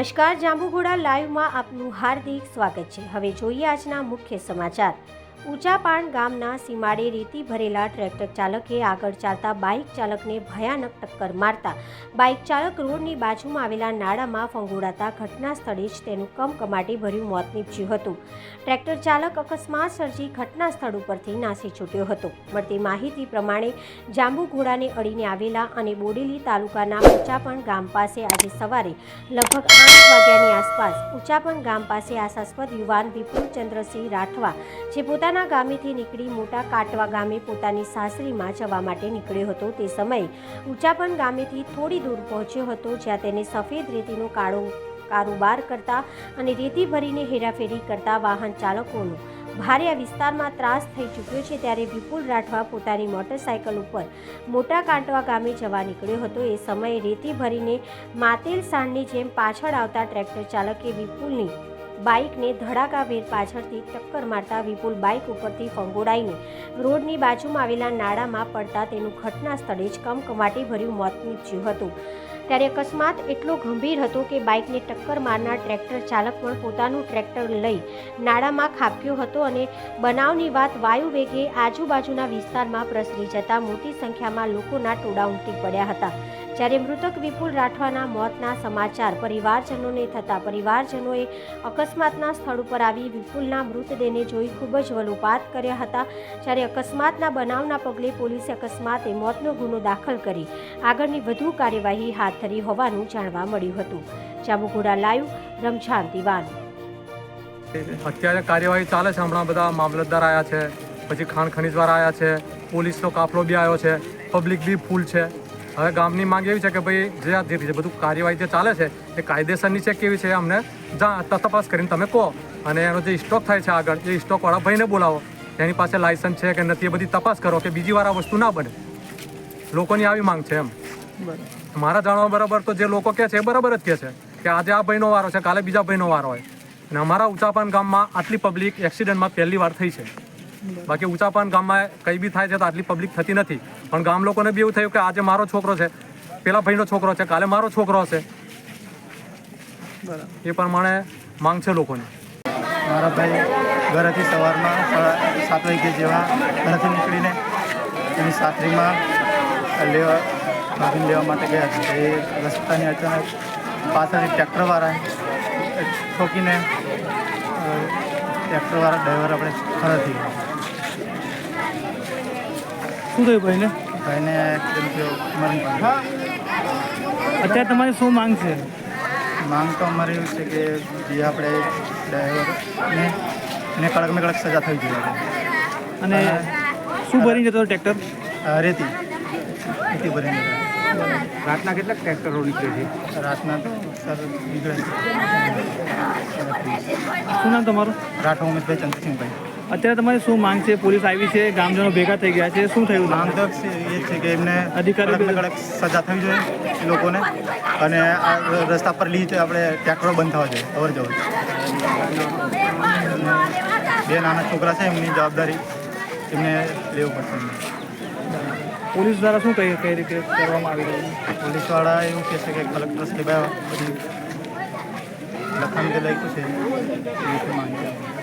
નમસ્કાર જાંબુઘોડા લાઈવમાં આપનું હાર્દિક સ્વાગત છે. હવે જોઈએ આજના મુખ્ય સમાચાર. ઊંચાપાણ ગામના સીમાડે રેતી ભરેલા ટ્રેક્ટર ચાલકે આગળ ચાલતા બાઇક ચાલકને ભયાનક ટક્કર મારતા બાઇક ચાલક રોડની બાજુમાં આવેલા નાળામાં ફંગોળાતા ઘટના સ્થળે જ તેનું કમકમાટી ભર્યું મોત નીપજ્યું હતું. ટ્રેક્ટર ચાલક અકસ્માત સર્જી ઘટના સ્થળ ઉપરથી નાસી છૂટ્યો હતો. મળતી માહિતી પ્રમાણે જાંબુઘોડાને અડીને આવેલા અને બોડેલી તાલુકાના ઊંચાપણ ગામ પાસે આજે સવારે લગભગ આઠ વાગ્યાની આસપાસ ઊંચાપણ ગામ પાસે આશાસ્પદ યુવાન વિપુલ ચંદ્રસિંહ રાઠવા, જે પોતાના ગામેથી નીકળી મોટા કાટવા ગામે પોતાની સાસરીમાં જવા માટે નીકળ્યો હતો. તે સમયે ઊંચાપણ ગામેથી થોડી દૂર પહોંચ્યો હતો, જ્યાં તેને સફેદ રેતીનો કાળો કારોબાર કરતા અને રેતી ભરીને હેરાફેરી કરતા વાહન ચાલકોનો ભારે આ વિસ્તારમાં ત્રાસ થઈ ચૂક્યો છે. ત્યારે વિપુલ રાઠવા પોતાની મોટરસાયકલ ઉપર મોટા કાંટવા ગામે જવા નીકળ્યો હતો. એ સમયે રેતી ભરીને માતેલ સાંડની જેમ પાછળ આવતા ટ્રેક્ટર ચાલકે વિપુલની બાઇકને ધડાકાભેર પાછળથી ટક્કર મારતા વિપુલ બાઇક ઉપરથી ફંગોડાઈને રોડની બાજુમાં આવેલા નાળામાં પડતા તેનું ઘટના સ્થળે જ કમકમાટી ભર્યું મોત નીપજ્યું હતું. ત્યારે અકસ્માત એટલો ગંભીર હતો કે બાઇકને ટક્કર મારનાર ટ્રેક્ટર ચાલક પણ પોતાનું ટ્રેક્ટર લઈ નાળામાં ખાબક્યો હતો અને બનાવની વાત વાયુ વેગે આજુબાજુના વિસ્તારમાં પ્રસરી જતા મોટી સંખ્યામાં લોકોના ટોળા ઉમટી પડ્યા હતા. જ્યારે મૃતક વિપુલ રાઠવાના મોતના સમાચાર પરિવારજનોને થતા પરિવારજનોએ અકસ્માતના સ્થળ ઉપર આવી વિપુલના મૃતદેહને જોઈ ખૂબ જ વલોપાત કર્યા હતા. જ્યારે અકસ્માતના બનાવના પગલે પોલીસે અકસ્માતે મોતનો ગુનો દાખલ કરી આગળની વધુ કાર્યવાહી હાથ ધરી હોવાનું જાણવા મળ્યું હતું. જાંબુઘોડા લાઈવ, રમઝાન દિવાન. અત્યારે કાર્યવાહી ચાલે છે, હમણાં બધા મામલતદાર આવ્યા છે, પછી ખાણ ખનીજવાર આવ્યા છે, પોલીસનો કાફલો બી આવ્યો છે, પબ્લિક બી ફૂલ છે. હવે ગામની માંગ એવી છે કે ભાઈ જે આ જે બધું કાર્યવાહી જે ચાલે છે એ કાયદેસરની છે કેવી છે અમને જા તપાસ કરીને તમે કહો. અને એનો જે સ્ટોક થાય છે આગળ એ સ્ટોકવાળા ભાઈને બોલાવો. એની પાસે લાયસન્સ છે કે નથી એ બધી તપાસ કરો કે બીજી વાર આ વસ્તુ ના બને. લોકોની આવી માંગ છે એમ. મારા જાણવા બરાબર તો જે લોકો કહે છે એ બરાબર જ કહે છે કે આજે આ ભાઈનો વારો છે કાલે બીજા ભાઈનો વારો હોય. અને અમારા ઊંચાપાન ગામમાં આટલી પબ્લિક એક્સિડન્ટમાં પહેલી વાર થઈ છે. બાકી ઊંચાપાન ગામમાં કંઈ બી થાય છે તો આટલી પબ્લિક થતી નથી. પણ ગામ લોકોને બી એવું થયું કે આજે મારો છોકરો છે પેલા ભાઈનો છોકરો છે કાલે મારો છોકરો હશે. એ પ્રમાણે માંગ છે લોકોની. મારા ભાઈ ઘરેથી સવારમાં સાડા સાત વાગે જેવા ઘરેથી નીકળીને એની સાથરીમાં લેવા ભાગીને લેવા માટે ગયા હતા એ રસ્તાની અચાનક પાછળથી ટ્રેક્ટરવાળા ઠોકીને ટ્રેક્ટરવાળા ડ્રાઈવર આપણે ખરાથી શું થયું ભાઈને? ભાઈને અત્યારે તમારી શું માંગ છે? માંગ તો અમારી એવું છે કે જે આપણે ડ્રાઈવરને એને કડકને કડક સજા થઈ જોઈએ. અને શું ભરી જતો ટ્રેક્ટર રેતી. રેતી ભરીને ગયા. રાતના કેટલાક ટ્રેક્ટરો નીકળે છે? રાતના તો સર નીકળે શું નામ તમારું? રાઠો ઉમેશભાઈ ચંદ્રસિંહભાઈ. અત્યારે તમારી શું માંગ છે? પોલીસ આવી છે ગામજનો ભેગા થઈ ગયા છે. શું થયું? માંગ તો છે- એ છે કે એમને અધિકારી કડક સજા થવી જોઈએ લોકોને. અને આ રસ્તા પર લીચ આપણે ટ્રેક્ટરો બંધ થવા જોઈએ અવર જવર. બે નાના છોકરા છે એમની જવાબદારી એમને લેવું પડશે પોલીસ દ્વારા શું કઈ કઈ રીતે કરવામાં આવી રહ્યું છે? પોલીસવાળા એવું કહે છે કે કલેક્ટર સાહેબ બધી લખાણ લખ્યું છે.